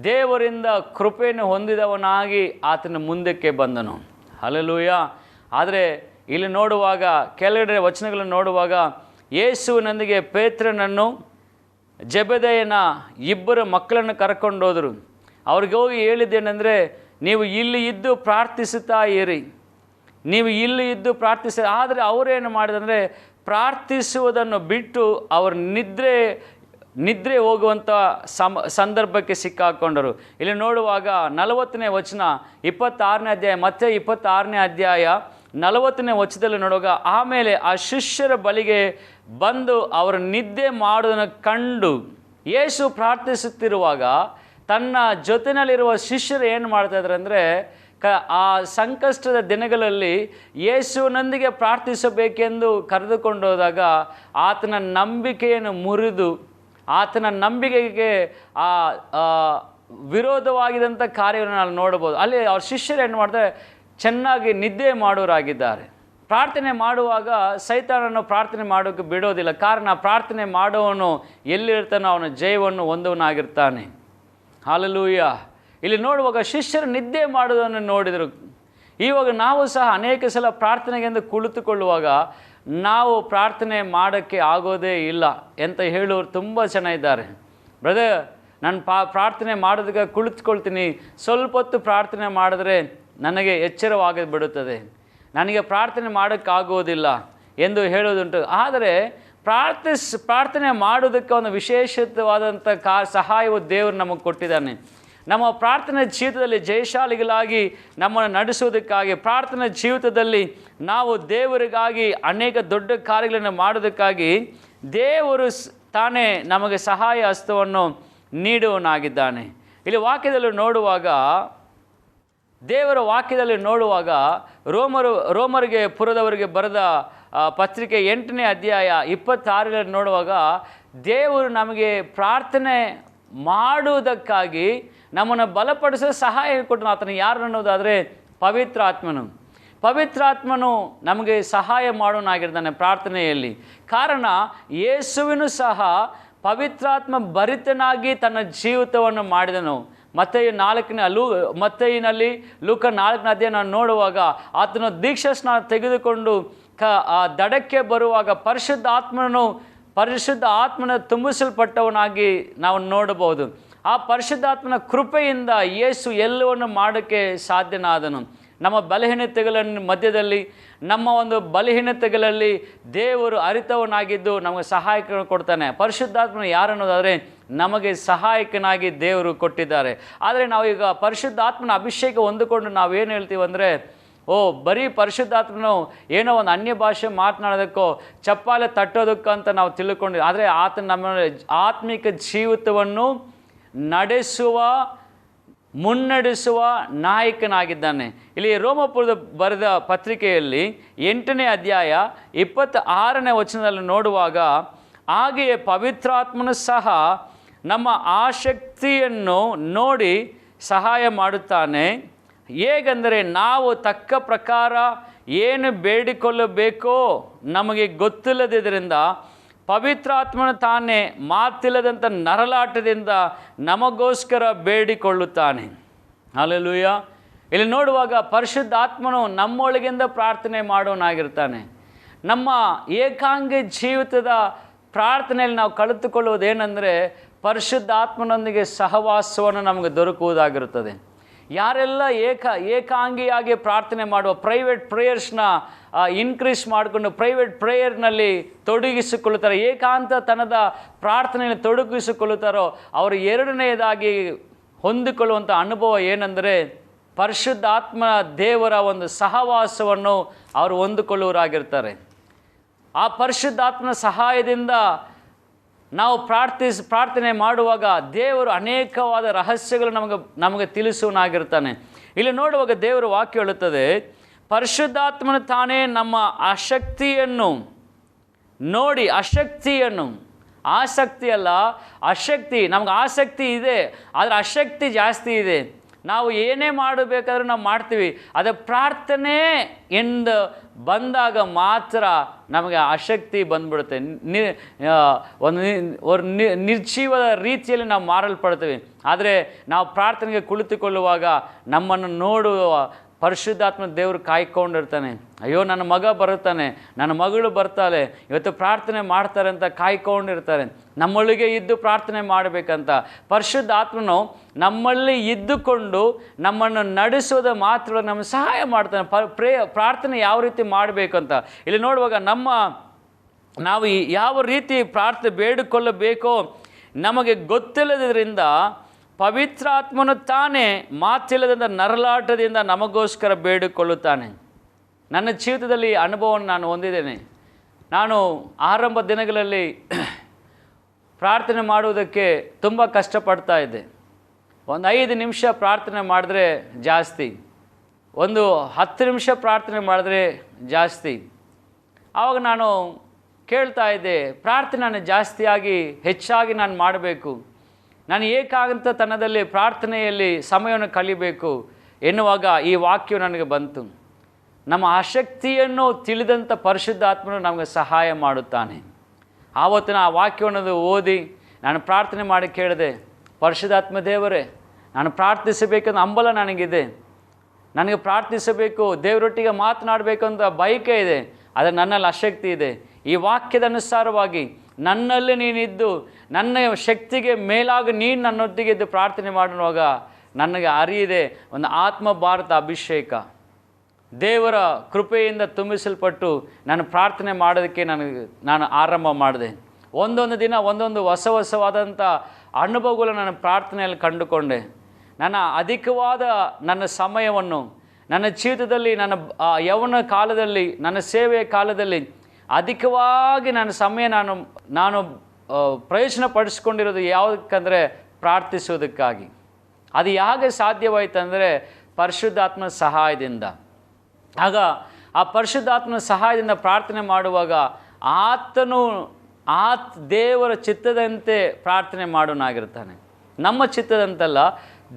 ದೇವರಿಂದ ಕೃಪೆಯನ್ನು ಹೊಂದಿದವನಾಗಿ ಆತನ ಮುಂದಕ್ಕೆ ಬಂದನು. ಹಲಲೂಯ ಆದರೆ ಇಲ್ಲಿ ನೋಡುವಾಗ, ಕೆಳಗಡೆ ವಚನಗಳನ್ನು ನೋಡುವಾಗ, ಯೇಸುವಿನೊಂದಿಗೆ ಪೇತ್ರನನ್ನು ಜಬೆದಯನ ಇಬ್ಬರು ಮಕ್ಕಳನ್ನು ಕರ್ಕೊಂಡೋದರು ಅವ್ರಿಗೆ ಹೋಗಿ ಹೇಳಿದ್ದೇನೆಂದರೆ, ನೀವು ಇಲ್ಲಿ ಇದ್ದು ಪ್ರಾರ್ಥಿಸುತ್ತಾ ಇರಿ. ನೀವು ಇಲ್ಲಿ ಇದ್ದು ಪ್ರಾರ್ಥಿಸ, ಆದರೆ ಅವರೇನು ಮಾಡಿದಂದರೆ ಪ್ರಾರ್ಥಿಸುವುದನ್ನು ಬಿಟ್ಟು ಅವರು ನಿದ್ರೆ ನಿದ್ರೆ ಹೋಗುವಂಥ ಸಮ, ಸಂದರ್ಭಕ್ಕೆ ಸಿಕ್ಕಾಕೊಂಡರು. ಇಲ್ಲಿ ನೋಡುವಾಗ ನಲವತ್ತನೇ ವಚನ, ಇಪ್ಪತ್ತಾರನೇ ಅಧ್ಯಾಯ, ಮತ್ತೆ ಇಪ್ಪತ್ತಾರನೇ ಅಧ್ಯಾಯ ನಲವತ್ತನೇ ವಚದಲ್ಲಿ ನೋಡುವಾಗ, ಆಮೇಲೆ ಆ ಶಿಷ್ಯರ ಬಳಿಗೆ ಬಂದು ಅವರು ನಿದ್ದೆ ಮಾಡೋದನ್ನು ಕಂಡು ಯೇಸು ಪ್ರಾರ್ಥಿಸುತ್ತಿರುವಾಗ ತನ್ನ ಜೊತೆಯಲ್ಲಿರುವ ಶಿಷ್ಯರು ಏನು ಮಾಡ್ತಾಯಿದ್ರು ಅಂದರೆ, ಕ, ಆ ಸಂಕಷ್ಟದ ದಿನಗಳಲ್ಲಿ ಯೇಸುವಿನೊಂದಿಗೆ ಪ್ರಾರ್ಥಿಸಬೇಕೆಂದು ಕರೆದುಕೊಂಡು ಹೋದಾಗ ಆತನ ನಂಬಿಕೆಯನ್ನು ಮುರಿದು, ಆತನ ನಂಬಿಕೆಗೆ ಆ ವಿರೋಧವಾಗಿದಂಥ ಕಾರ್ಯವನ್ನು ನಾವು ನೋಡ್ಬೋದು ಅಲ್ಲಿ ಅವ್ರ ಶಿಷ್ಯರು ಏನು ಮಾಡ್ತಾರೆ ಚೆನ್ನಾಗಿ ನಿದ್ದೆ ಮಾಡೋರಾಗಿದ್ದಾರೆ. ಪ್ರಾರ್ಥನೆ ಮಾಡುವಾಗ ಸೈತಾನನ್ನು ಪ್ರಾರ್ಥನೆ ಮಾಡೋಕ್ಕೆ ಬಿಡೋದಿಲ್ಲ. ಕಾರಣ ಪ್ರಾರ್ಥನೆ ಮಾಡೋವನು ಎಲ್ಲಿರ್ತಾನೋ ಅವನ ಜಯವನ್ನು ಹೊಂದವನಾಗಿರ್ತಾನೆ. ಹಾಲಲೂಯ್ಯ ಇಲ್ಲಿ ನೋಡುವಾಗ ಶಿಷ್ಯರು ನಿದ್ದೆ ಮಾಡೋದನ್ನು ನೋಡಿದರು. ಇವಾಗ ನಾವು ಸಹ ಅನೇಕ ಸಲ ಪ್ರಾರ್ಥನೆಗೆಂದು ಕುಳಿತುಕೊಳ್ಳುವಾಗ ನಾವು ಪ್ರಾರ್ಥನೆ ಮಾಡೋಕ್ಕೆ ಆಗೋದೇ ಇಲ್ಲ ಅಂತ ಹೇಳೋರು ತುಂಬ ಜನ ಬ್ರದರ್, ನಾನು ಪಾ, ಪ್ರಾರ್ಥನೆ ಮಾಡೋದಕ್ಕೆ ಕುಳಿತುಕೊಳ್ತೀನಿ. ಸ್ವಲ್ಪ ಹೊತ್ತು ಪ್ರಾರ್ಥನೆ ಮಾಡಿದ್ರೆ ನನಗೆ ಎಚ್ಚರವಾಗಿ ಬಿಡುತ್ತದೆ. ನನಗೆ ಪ್ರಾರ್ಥನೆ ಮಾಡೋಕ್ಕಾಗೋದಿಲ್ಲ ಎಂದು ಹೇಳುವುದುಂಟು. ಆದರೆ ಪ್ರಾರ್ಥಿಸ್, ಪ್ರಾರ್ಥನೆ ಮಾಡುವುದಕ್ಕೆ ಒಂದು ವಿಶೇಷವಾದಂಥ ಕಾ, ಸಹಾಯವು ದೇವರು ನಮಗೆ ಕೊಟ್ಟಿದ್ದಾನೆ. ನಮ್ಮ ಪ್ರಾರ್ಥನೆ ಜೀವಿತದಲ್ಲಿ ಜಯಶಾಲಿಗಳಾಗಿ ನಮ್ಮನ್ನು ನಡೆಸುವುದಕ್ಕಾಗಿ, ಪ್ರಾರ್ಥನೆ ಜೀವಿತದಲ್ಲಿ ನಾವು ದೇವರಿಗಾಗಿ ಅನೇಕ ದೊಡ್ಡ ಕಾರ್ಯಗಳನ್ನು ಮಾಡೋದಕ್ಕಾಗಿ ದೇವರು ತಾನೇ ನಮಗೆ ಸಹಾಯ ಹಸ್ತವನ್ನು ನೀಡುವನಾಗಿದ್ದಾನೆ ಇಲ್ಲಿ ವಾಕ್ಯದಲ್ಲಿ ನೋಡುವಾಗ ದೇವರ ವಾಕ್ಯದಲ್ಲಿ ನೋಡುವಾಗ ರೋಮರು, ರೋಮರಿಗೆ ಪುರದವರಿಗೆ ಬರೆದ ಪತ್ರಿಕೆ ಎಂಟನೇ ಅಧ್ಯಾಯ ಇಪ್ಪತ್ತಾರರಲ್ಲಿ ನೋಡುವಾಗ ದೇವರು ನಮಗೆ ಪ್ರಾರ್ಥನೆ ಮಾಡುವುದಕ್ಕಾಗಿ ನಮ್ಮನ್ನು ಬಲಪಡಿಸಲು ಸಹಾಯ ಕೊಟ್ಟನು. ಆತನು ಯಾರು ಅನ್ನೋದಾದರೆ ಪವಿತ್ರಾತ್ಮನು ಪವಿತ್ರಾತ್ಮನು ನಮಗೆ ಸಹಾಯ ಮಾಡೋನಾಗಿರ್ತಾನೆ ಪ್ರಾರ್ಥನೆಯಲ್ಲಿ. ಕಾರಣ ಯೇಸುವಿನೂ ಸಹ ಪವಿತ್ರಾತ್ಮ ಭರಿತನಾಗಿ ತನ್ನ ಜೀವಿತವನ್ನು ಮಾಡಿದನು. ಮತ್ತೆ ನಾಲ್ಕನೇ ಲೂ, ಮತ್ತೈನಲ್ಲಿ ಲೂಕ ನಾಲ್ಕನೇ ಅಧ್ಯಾಯ ನೋಡುವಾಗ ಆತನ ದೀಕ್ಷಸ್ನ ತೆಗೆದುಕೊಂಡು ಕ, ಆ ದಡಕ್ಕೆ ಬರುವಾಗ ಪರಿಶುದ್ಧ ಆತ್ಮನು ಪರಿಶುದ್ಧ ಆತ್ಮನ ತುಂಬಿಸಲ್ಪಟ್ಟವನಾಗಿ ನಾವು ನೋಡಬಹುದು. ಆ ಪರಿಶುದ್ಧಾತ್ಮನ ಕೃಪೆಯಿಂದ ಯೇಸು ಎಲ್ಲವನ್ನು ಮಾಡೋಕ್ಕೆ ಸಾಧ್ಯನಾದನು. ನಮ್ಮ ಬಲಹೀನತೆಗಳ ಮಧ್ಯದಲ್ಲಿ, ನಮ್ಮ ಒಂದು ಬಲಹೀನತೆಗಳಲ್ಲಿ ದೇವರು ಅರಿತವನಾಗಿದ್ದು ನಮಗೆ ಸಹಾಯಕ ಕೊಡ್ತಾನೆ. ಪರಿಶುದ್ಧಾತ್ಮನ ಯಾರು ಅನ್ನೋದಾದರೆ ನಮಗೆ ಸಹಾಯಕನಾಗಿ ದೇವರು ಕೊಟ್ಟಿದ್ದಾರೆ. ಆದರೆ ನಾವು ಈಗ ಪರಿಶುದ್ಧಾತ್ಮನ ಅಭಿಷೇಕ ಹೊಂದಿಕೊಂಡು ನಾವೇನು ಹೇಳ್ತೀವಿ ಅಂದರೆ, ಓ, ಬರೀ ಪರಿಶುದ್ಧಾತ್ಮನು ಏನೋ ಒಂದು ಅನ್ಯ ಭಾಷೆ ಮಾತನಾಡೋದಕ್ಕೋ ಚಪ್ಪಾಲೆ ತಟ್ಟೋದಕ್ಕೋ ಅಂತ ನಾವು ತಿಳ್ಕೊಂಡಿದ್ವಿ ಆದರೆ ಆತ ನಮ್ಮ ಆತ್ಮಿಕ ಜೀವಿತವನ್ನು ನಡೆಸುವ, ಮುನ್ನಡೆಸುವ ನಾಯಕನಾಗಿದ್ದಾನೆ. ಇಲ್ಲಿ ರೋಮಪುರದ ಬರೆದ ಪತ್ರಿಕೆಯಲ್ಲಿ ಎಂಟನೇ ಅಧ್ಯಾಯ ಇಪ್ಪತ್ತ ಆರನೇ ವಚನದಲ್ಲಿ ನೋಡುವಾಗ, ಹಾಗೆಯೇ ಪವಿತ್ರಾತ್ಮನು ಸಹ ನಮ್ಮ ಆಸಕ್ತಿಯನ್ನು ನೋಡಿ ಸಹಾಯ ಮಾಡುತ್ತಾನೆ. ಹೇಗೆಂದರೆ ನಾವು ತಕ್ಕ ಪ್ರಕಾರ ಏನು ಬೇಡಿಕೊಳ್ಳಬೇಕೋ ನಮಗೆ ಗೊತ್ತಿಲ್ಲದಿದ್ದರಿಂದ ಪವಿತ್ರಾತ್ಮನ ತಾನೇ ಮಾತಿಲ್ಲದಂಥ ನರಲಾಟದಿಂದ ನಮಗೋಸ್ಕರ ಬೇಡಿಕೊಳ್ಳುತ್ತಾನೆ. ಅಲ್ಲೂಯ್ಯ ಇಲ್ಲಿ ನೋಡುವಾಗ ಪರಿಶುದ್ಧಾತ್ಮನು ನಮ್ಮೊಳಗಿಂದ ಪ್ರಾರ್ಥನೆ ಮಾಡೋನಾಗಿರ್ತಾನೆ. ನಮ್ಮ ಏಕಾಂಗಿ ಜೀವಿತದ ಪ್ರಾರ್ಥನೆಯಲ್ಲಿ ನಾವು ಕಲಿತುಕೊಳ್ಳುವುದೇನೆಂದರೆ ಪರಿಶುದ್ಧಾತ್ಮನೊಂದಿಗೆ ಸಹವಾಸವನ್ನು ನಮಗೆ ದೊರಕುವುದಾಗಿರುತ್ತದೆ. ಯಾರೆಲ್ಲ ಏಕ, ಏಕಾಂಗಿಯಾಗಿ ಪ್ರಾರ್ಥನೆ ಮಾಡುವ ಪ್ರೈವೇಟ್ ಪ್ರೇಯರ್ಸ್ನ ಇನ್ಕ್ರೀಸ್ ಮಾಡಿಕೊಂಡು ಪ್ರೈವೇಟ್ ಪ್ರೇಯರ್ನಲ್ಲಿ ತೊಡಗಿಸಿಕೊಳ್ಳುತ್ತಾರೆ, ಏಕಾಂತತನದ ಪ್ರಾರ್ಥನೆಯಲ್ಲಿ ತೊಡಗಿಸಿಕೊಳ್ಳುತ್ತಾರೋ, ಅವರು ಎರಡನೆಯದಾಗಿ ಹೊಂದಿಕೊಳ್ಳುವಂಥ ಅನುಭವ ಏನೆಂದರೆ ಪರಿಶುದ್ಧಾತ್ಮ ದೇವರ ಒಂದು ಸಹವಾಸವನ್ನು ಅವರು ಹೊಂದಿಕೊಳ್ಳುವರಾಗಿರ್ತಾರೆ ಆ ಪರಿಶುದ್ಧಾತ್ಮನ ಸಹಾಯದಿಂದ ನಾವು ಪ್ರಾರ್ಥಿಸ್, ಪ್ರಾರ್ಥನೆ ಮಾಡುವಾಗ ದೇವರು ಅನೇಕವಾದ ರಹಸ್ಯಗಳು ನಮಗೆ ನಮಗೆ ತಿಳಿಸುವನಾಗಿರ್ತಾನೆ ಇಲ್ಲಿ ನೋಡುವಾಗ ದೇವರು ವಾಕ್ಯ ಹೇಳುತ್ತದೆ, ಪರಿಶುದ್ಧಾತ್ಮನ ತಾನೇ ನಮ್ಮ ಅಶಕ್ತಿಯನ್ನು ನೋಡಿ ಅಶಕ್ತಿಯನ್ನು ಆಸಕ್ತಿ ಅಲ್ಲ ಅಶಕ್ತಿ ನಮ್ಗೆ ಆಸಕ್ತಿ ಇದೆ, ಆದರೆ ಅಶಕ್ತಿ ಜಾಸ್ತಿ ಇದೆ. ನಾವು ಏನೇ ಮಾಡಬೇಕಾದ್ರೂ ನಾವು ಮಾಡ್ತೀವಿ. ಅದು ಪ್ರಾರ್ಥನೆ ಎಂದು ಬಂದಾಗ ಮಾತ್ರ ನಮಗೆ ಅಶಕ್ತಿ ಬಂದ್ಬಿಡುತ್ತೆ. ನಿ ಒಂದು ನಿರ್ಜೀವದ ರೀತಿಯಲ್ಲಿ ನಾವು ಮಾರಲ್ಪಡ್ತೀವಿ. ಆದರೆ ನಾವು ಪ್ರಾರ್ಥನೆಗೆ ಕುಳಿತುಕೊಳ್ಳುವಾಗ ನಮ್ಮನ್ನು ನೋಡುವ ಪರಿಶುದ್ಧಾತ್ಮ ದೇವರು ಕಾಯ್ಕೊಂಡಿರ್ತಾನೆ. ಅಯ್ಯೋ, ನನ್ನ ಮಗ ಬರುತ್ತಾನೆ, ನನ್ನ ಮಗಳು ಬರ್ತಾಳೆ, ಇವತ್ತು ಪ್ರಾರ್ಥನೆ ಮಾಡ್ತಾರೆ ಅಂತ ಕಾಯ್ಕೊಂಡಿರ್ತಾರೆ. ನಮ್ಮೊಳಗೆ ಇದ್ದು ಪ್ರಾರ್ಥನೆ ಮಾಡಬೇಕಂತ. ಪರಿಶುದ್ಧಾತ್ಮನು ನಮ್ಮಲ್ಲಿ ಇದ್ದುಕೊಂಡು ನಮ್ಮನ್ನು ನಡೆಸೋದ ಮಾತ್ರ ನಮಗೆ ಸಹಾಯ ಮಾಡ್ತಾನೆ. ಪ್ರೇ, ಪ್ರಾರ್ಥನೆ ಯಾವ ರೀತಿ ಮಾಡಬೇಕು ಅಂತ ಇಲ್ಲಿ ನೋಡುವಾಗ ನಮ್ಮ, ನಾವು ಯಾವ ರೀತಿ ಪ್ರಾರ್ಥನೆ ಬೇಡಿಕೊಳ್ಳಬೇಕೋ, ನಮಗೆ ಗೊತ್ತಿಲ್ಲದ್ರಿಂದ ಪವಿತ್ರಾತ್ಮನು ತಾನೇ ಮಾತಿಲ್ಲದಿಂದ ನರಲಾಟದಿಂದ ನಮಗೋಸ್ಕರ ಬೇಡಿಕೊಳ್ಳುತ್ತಾನೆ. ನನ್ನ ಜೀವಿತದಲ್ಲಿ ಅನುಭವವನ್ನು ನಾನು ಹೊಂದಿದ್ದೇನೆ. ನಾನು ಆರಂಭ ದಿನಗಳಲ್ಲಿ ಪ್ರಾರ್ಥನೆ ಮಾಡುವುದಕ್ಕೆ ತುಂಬ ಕಷ್ಟಪಡ್ತಾ ಇದ್ದೆ. ಒಂದು ಐದು ನಿಮಿಷ ಪ್ರಾರ್ಥನೆ ಮಾಡಿದ್ರೆ ಜಾಸ್ತಿ. ಒಂದು ಹತ್ತು ನಿಮಿಷ ಪ್ರಾರ್ಥನೆ ಮಾಡಿದ್ರೆ ಜಾಸ್ತಿ. ಆವಾಗ ನಾನು ಕೇಳ್ತಾ ಇದ್ದೆ, ಪ್ರಾರ್ಥನೆ ಜಾಸ್ತಿಯಾಗಿ ಹೆಚ್ಚಾಗಿ ನಾನು ಮಾಡಬೇಕು. ನಾನು ಏಕಾಂತತನದಲ್ಲಿ ಪ್ರಾರ್ಥನೆಯಲ್ಲಿ ಸಮಯವನ್ನು ಕಲಿಬೇಕು ಎನ್ನುವಾಗ ಈ ವಾಕ್ಯವು ನನಗೆ ಬಂತು. ನಮ್ಮ ಆಸಕ್ತಿಯನ್ನು ತಿಳಿದಂಥ ಪರಿಶುದ್ಧಾತ್ಮನು ನಮಗೆ ಸಹಾಯ ಮಾಡುತ್ತಾನೆ. ಆವತ್ತಿನ ಆ ವಾಕ್ಯವನ್ನು ಓದಿ ನಾನು ಪ್ರಾರ್ಥನೆ ಮಾಡಿ ಕೇಳಿದೆ, ಪರಿಶುದ್ಧಾತ್ಮ ದೇವರೇ, ನಾನು ಪ್ರಾರ್ಥಿಸಬೇಕಂತ ಹಂಬಲ ನನಗಿದೆ. ನನಗೆ ಪ್ರಾರ್ಥಿಸಬೇಕು, ದೇವರೊಟ್ಟಿಗೆ ಮಾತನಾಡಬೇಕು ಅಂತ ಬಯಕೆ ಇದೆ, ಆದರೆ ನನ್ನಲ್ಲಿ ಆಸಕ್ತಿ ಇದೆ. ಈ ವಾಕ್ಯದ ಅನುಸಾರವಾಗಿ ನನ್ನಲ್ಲಿ ನೀನಿದ್ದು, ನನ್ನ ಶಕ್ತಿಗೆ ಮೇಲಾಗಿ ನೀನು ನನ್ನೊತ್ತಿಗೆ ಇದ್ದು ಪ್ರಾರ್ಥನೆ ಮಾಡುವಾಗ ನನಗೆ ಅರಿಯಿದೆ ಒಂದು ಆತ್ಮ ಭಾರತ ಅಭಿಷೇಕ. ದೇವರ ಕೃಪೆಯಿಂದ ತುಂಬಿಸಲ್ಪಟ್ಟು ನಾನು ಪ್ರಾರ್ಥನೆ ಮಾಡೋದಕ್ಕೆ ನನಗೆ ನಾನು ಆರಂಭ ಮಾಡಿದೆ. ಒಂದೊಂದು ದಿನ, ಒಂದೊಂದು ಹೊಸ ಹೊಸವಾದಂಥ ಅನುಭವಗಳು ನನ್ನ ಪ್ರಾರ್ಥನೆಯಲ್ಲಿ ಕಂಡುಕೊಂಡೆ. ನನ್ನ ಅಧಿಕವಾದ ನನ್ನ ಸಮಯವನ್ನು, ನನ್ನ ಜೀವಿತದಲ್ಲಿ ನನ್ನ ಯೌವನ ಕಾಲದಲ್ಲಿ, ನನ್ನ ಸೇವೆಯ ಕಾಲದಲ್ಲಿ ಅಧಿಕವಾಗಿ ನನ್ನ ಸಮಯ ನಾನು ನಾನು ಪ್ರಯೋಜನ ಪಡಿಸ್ಕೊಂಡಿರೋದು ಯಾವುದಕ್ಕಂದರೆ ಪ್ರಾರ್ಥಿಸೋದಕ್ಕಾಗಿ ಅದು ಹೇಗೆ ಸಾಧ್ಯವಾಯಿತಂದರೆ ಪರಿಶುದ್ಧಾತ್ಮನ ಸಹಾಯದಿಂದ. ಆಗ ಆ ಪರಿಶುದ್ಧಾತ್ಮನ ಸಹಾಯದಿಂದ ಪ್ರಾರ್ಥನೆ ಮಾಡುವಾಗ ಆತನು, ಆತ್ ದೇವರ ಚಿತ್ತದಂತೆ ಪ್ರಾರ್ಥನೆ ಮಾಡೋನಾಗಿರ್ತಾನೆ. ನಮ್ಮ ಚಿತ್ತದಂತಲ್ಲ,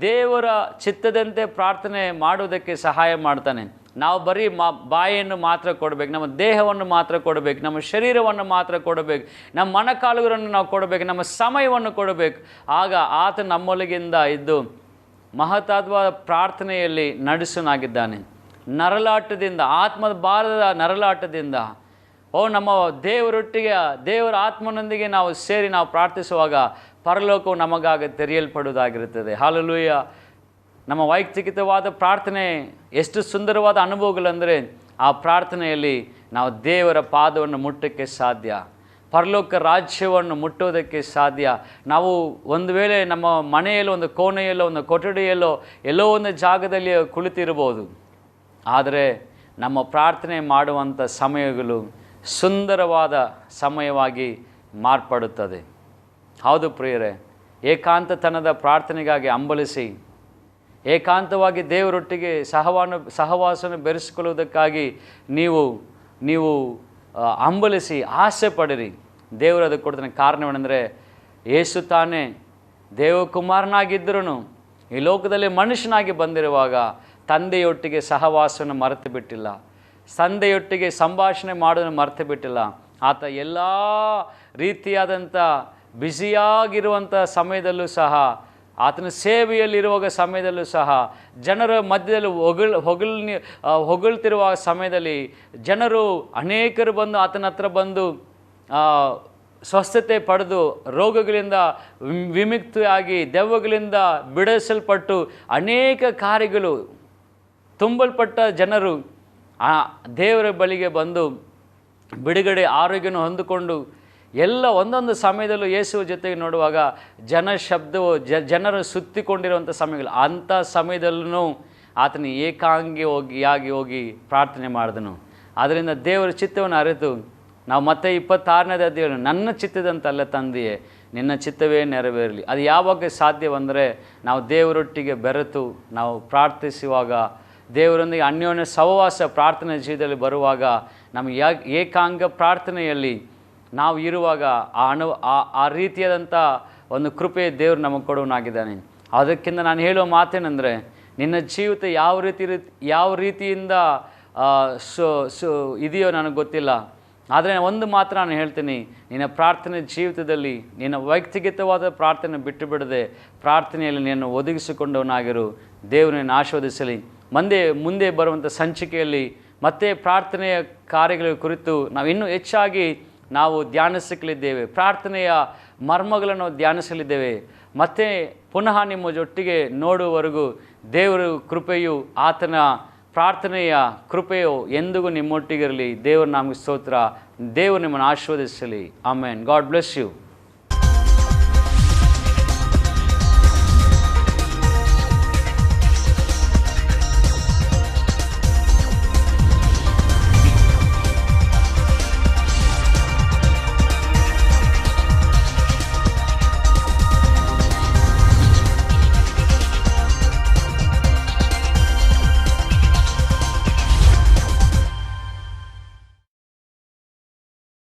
ದೇವರ ಚಿತ್ತದಂತೆ ಪ್ರಾರ್ಥನೆ ಮಾಡುವುದಕ್ಕೆ ಸಹಾಯ ಮಾಡ್ತಾನೆ. ನಾವು ಬರೀ ಮಾ ಬಾಯಿಯನ್ನು ಮಾತ್ರ ಕೊಡಬೇಕು, ನಮ್ಮ ದೇಹವನ್ನು ಮಾತ್ರ ಕೊಡಬೇಕು, ನಮ್ಮ ಶರೀರವನ್ನು ಮಾತ್ರ ಕೊಡಬೇಕು, ನಮ್ಮ ಮನಕಾಲುಗಳನ್ನು ನಾವು ಕೊಡಬೇಕು, ನಮ್ಮ ಸಮಯವನ್ನು ಕೊಡಬೇಕು. ಆಗ ಆತ ನಮ್ಮೊಳಗಿಂದ ಇದ್ದು ಮಹತ್ತಾತ್ವಾದ ಪ್ರಾರ್ಥನೆಯಲ್ಲಿ ನಡೆಸನಾಗಿದ್ದಾನೆ. ನರಲಾಟದಿಂದ, ಆತ್ಮದ ಬಾರದ ನರಲಾಟದಿಂದ, ಓ ನಮ್ಮ ದೇವರೊಟ್ಟಿಗೆ, ದೇವರ ಆತ್ಮನೊಂದಿಗೆ ನಾವು ಸೇರಿ ನಾವು ಪ್ರಾರ್ಥಿಸುವಾಗ ಪರಲೋಕವು ನಮಗಾಗ ತೆರೆಯಲ್ಪಡುವುದಾಗಿರುತ್ತದೆ. ಹಾಲಲೂಯ. ನಮ್ಮ ವೈಯಕ್ತಿಕವಾದ ಪ್ರಾರ್ಥನೆ ಎಷ್ಟು ಸುಂದರವಾದ ಅನುಭವಗಳಂದರೆ ಆ ಪ್ರಾರ್ಥನೆಯಲ್ಲಿ ನಾವು ದೇವರ ಪಾದವನ್ನು ಮುಟ್ಟಕ್ಕೆ ಸಾಧ್ಯ, ಪರಲೋಕ ರಾಜ್ಯವನ್ನು ಮುಟ್ಟೋದಕ್ಕೆ ಸಾಧ್ಯ. ನಾವು ಒಂದು ವೇಳೆ ನಮ್ಮ ಮನೆಯಲ್ಲೋ, ಒಂದು ಕೋಣೆಯಲ್ಲೋ, ಒಂದು ಕೊಠಡಿಯಲ್ಲೋ, ಎಲ್ಲೋ ಒಂದು ಜಾಗದಲ್ಲಿ ಕುಳಿತಿರ್ಬೋದು. ಆದರೆ ನಮ್ಮ ಪ್ರಾರ್ಥನೆ ಮಾಡುವಂಥ ಸಮಯಗಳು ಸುಂದರವಾದ ಸಮಯವಾಗಿ ಮಾರ್ಪಡುತ್ತದೆ. ಹೌದು ಪ್ರಿಯರೇ, ಏಕಾಂತತನದ ಪ್ರಾರ್ಥನೆಗಾಗಿ ಹಂಬಲಿಸಿ ಏಕಾಂತವಾಗಿ ದೇವರೊಟ್ಟಿಗೆ ಸಹವಾನ ಸಹವಾಸನ ಬೆರೆಸಿಕೊಳ್ಳುವುದಕ್ಕಾಗಿ ನೀವು ನೀವು ಹಂಬಲಿಸಿ ಆಸೆ ಪಡಿರಿ. ದೇವರು ಅದಕ್ಕೆ ಕೊಡ್ತಾನೆ ಕಾರಣವೇನೆಂದರೆ ಏಸು ತಾನೇ ದೇವಕುಮಾರನಾಗಿದ್ದರೂ ಈ ಲೋಕದಲ್ಲಿ ಮನುಷ್ಯನಾಗಿ ಬಂದಿರುವಾಗ ತಂದೆಯೊಟ್ಟಿಗೆ ಸಹವಾಸವನ್ನು ಮರೆತು ಬಿಟ್ಟಿಲ್ಲ ತಂದೆಯೊಟ್ಟಿಗೆ ಸಂಭಾಷಣೆ ಮಾಡೋದನ್ನು ಮರೆತು ಬಿಟ್ಟಿಲ್ಲ ಆತ ಎಲ್ಲ ರೀತಿಯಾದಂಥ ಬ್ಯುಸಿಯಾಗಿರುವಂಥ ಸಮಯದಲ್ಲೂ ಸಹ ಆತನ ಸೇವೆಯಲ್ಲಿರುವಾಗ ಸಮಯದಲ್ಲೂ ಸಹ ಜನರ ಮಧ್ಯದಲ್ಲಿ ಹೊಗಳ ಹೊಗಳ ಹೊಗಳ್ತಿರುವ ಸಮಯದಲ್ಲಿ ಜನರು ಅನೇಕರು ಬಂದು ಆತನ ಹತ್ರ ಬಂದು ಸ್ವಸ್ಥತೆ ಪಡೆದು ರೋಗಗಳಿಂದ ವಿಮ್- ವಿಮುಕ್ತಿಯಾಗಿ ದೆವ್ವಗಳಿಂದ ಬಿಡಿಸಲ್ಪಟ್ಟು ಅನೇಕ ಕಾರ್ಯಗಳು ತುಂಬಲ್ಪಟ್ಟ ಜನರು ಆ ದೇವರ ಬಳಿಗೆ ಬಂದು ಬಿಡುಗಡೆ ಆರೋಗ್ಯನ ಹೊಂದಿಕೊಂಡು ಎಲ್ಲ ಒಂದೊಂದು ಸಮಯದಲ್ಲೂ ಯೇಸುವ ಜೊತೆಗೆ ನೋಡುವಾಗ ಜನ ಶಬ್ದವು ಜನರು ಸುತ್ತಿಕೊಂಡಿರುವಂಥ ಸಮಯಗಳು. ಅಂಥ ಸಮಯದಲ್ಲೂ ಆತನ ಏಕಾಂಗಿ ಹೋಗಿ ಆಗಿ ಹೋಗಿ ಪ್ರಾರ್ಥನೆ ಮಾಡಿದನು. ಅದರಿಂದ ದೇವರ ಚಿತ್ತವನ್ನು ಅರಿತು, ನಾವು ಮತ್ತೆ ಇಪ್ಪತ್ತಾರನೇದ ದೇವರು ನನ್ನ ಚಿತ್ತದಂತಲ್ಲ ತಂದೆಯೇ, ನಿನ್ನ ಚಿತ್ತವೇ ನೆರವೇರಲಿ. ಅದು ಯಾವಾಗ ಸಾಧ್ಯವಂದರೆ ನಾವು ದೇವರೊಟ್ಟಿಗೆ ಬೆರೆತು, ನಾವು ಪ್ರಾರ್ಥಿಸುವಾಗ, ದೇವರೊಂದಿಗೆ ಅನ್ಯೋನ್ಯ ಸಹವಾಸ ಪ್ರಾರ್ಥನೆ ಜೀವದಲ್ಲಿ ಬರುವಾಗ ನಮ್ಮ ಏಕಾಂಗ ಪ್ರಾರ್ಥನೆಯಲ್ಲಿ ನಾವು ಇರುವಾಗ ಆ ಅನು ಆ ಆ ರೀತಿಯಾದಂಥ ಒಂದು ಕೃಪೆ ದೇವರು ನಮಗೆ ಕೊಡುವನಾಗಿದ್ದಾನೆ ಅದಕ್ಕಿಂತ ನಾನು ಹೇಳುವ ಮಾತೇನೆಂದರೆ, ನಿನ್ನ ಜೀವಿತ ಯಾವ ರೀತಿ, ಯಾವ ರೀತಿಯಿಂದ ಸು ಸು, ಇದೆಯೋ ನನಗೆ ಗೊತ್ತಿಲ್ಲ. ಆದರೆ ಒಂದು ಮಾತ್ರ ನಾನು ಹೇಳ್ತೀನಿ, ನಿನ್ನ ಪ್ರಾರ್ಥನೆ ಜೀವಿತದಲ್ಲಿ, ನಿನ್ನ ವ್ಯಕ್ತಿಗತವಾದ ಪ್ರಾರ್ಥನೆ ಬಿಟ್ಟು ಬಿಡದೆ, ಪ್ರಾರ್ಥನೆಯಲ್ಲಿ ನೀನು ಒದಗಿಸಿಕೊಂಡವನಾಗಿರು. ದೇವರನ್ನು ನಿನ್ನ ಆಶೀರ್ವದಿಸಲಿ. ಮುಂದೆ ಮುಂದೆ ಬರುವಂಥ ಸಂಚಿಕೆಯಲ್ಲಿ ಮತ್ತೆ ಪ್ರಾರ್ಥನೆಯ ಕಾರ್ಯಗಳ ಕುರಿತು ನಾವು ಇನ್ನೂ ಹೆಚ್ಚಾಗಿ ನಾವು ಧ್ಯಾನಿಸಲಿದ್ದೇವೆ. ಪ್ರಾರ್ಥನೆಯ ಮರ್ಮಗಳನ್ನು ಧ್ಯಾನಿಸಲಿದ್ದೇವೆ. ಮತ್ತೆ ಪುನಃ ನಿಮ್ಮ ಜೊಟ್ಟಿಗೆ ನೋಡುವವರೆಗೂ ದೇವರ ಕೃಪೆಯು, ಆತನ ಪ್ರಾರ್ಥನೆಯ ಕೃಪೆಯು ಎಂದಿಗೂ ನಿಮ್ಮೊಟ್ಟಿಗಿರಲಿ. ದೇವರು ನಮಗೆ ಸ್ತೋತ್ರ. ದೇವರು ನಿಮ್ಮನ್ನು ಆಶೀರ್ವದಿಸಲಿ. ಆಮೇನ್. God bless you.